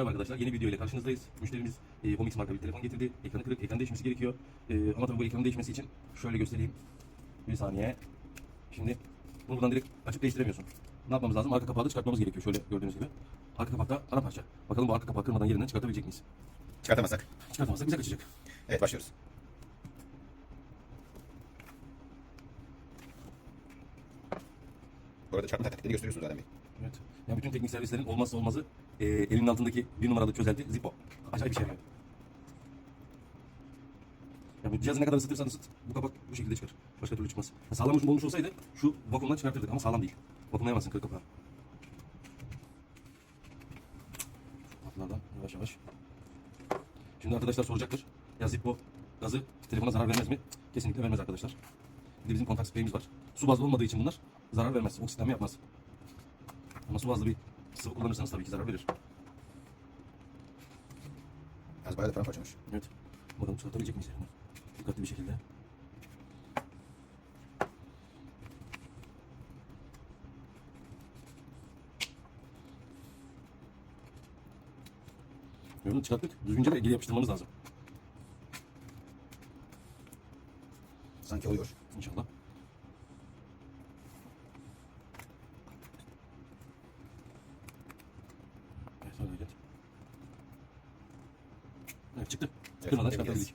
Merhaba arkadaşlar yeni video ile karşınızdayız. Müşterimiz e, Homix marka bir telefon getirdi. Ekranı kırık, ekran değişmesi gerekiyor. E, ama tabii bu ekranın değişmesi için şöyle göstereyim. Bir saniye. Şimdi bunu buradan direkt açıp değiştiremiyorsun. Ne yapmamız lazım? Arka kapağı da çıkartmamız gerekiyor. Şöyle gördüğünüz gibi. Arka kapakta ana parça. Bakalım bu arka kapağı kırmadan yerinden çıkartabilecek miyiz? Çıkartamazsak. Çıkartamazsak bize kaçacak. Evet başlıyoruz. Bu arada çarpma taktikleri gösteriyorsunuz Adem Bey. Evet. Yani bütün teknik servislerin olmazsa olmazı e, elinin altındaki bir numaralı çözelti Zippo. Acayip bir şey yani. Ya bu cihazı ne kadar ısıtırsan ısıt, bu kapak bu şekilde çıkar. Başka türlü çıkmaz. Ya sağlam uçum olmuş olsaydı şu vakumdan çıkartırdık ama sağlam değil. Vakumlayamazsın kırık kapağı. Kapılardan yavaş yavaş. Şimdi arkadaşlar soracaktır. Ya Zippo gazı telefona zarar vermez mi? Kesinlikle vermez arkadaşlar. Bir de bizim kontak spreyimiz var. Su bazlı olmadığı için bunlar zarar vermez. Oksitlenme yapmaz. Ama su bazlı bir sıvı kullanırsanız tabii ki zarar verir. Az bayağı da paramparçamış. Evet. Bakalım çıkartabilecek miyiz yani? Dikkatli bir şekilde. Mü? çıkarttık. Düzgünce de geri yapıştırmamız lazım. Sanki oluyor. İnşallah. Öyle gel. Evet çıktı. Evet, Kırmadan çıkartabildik.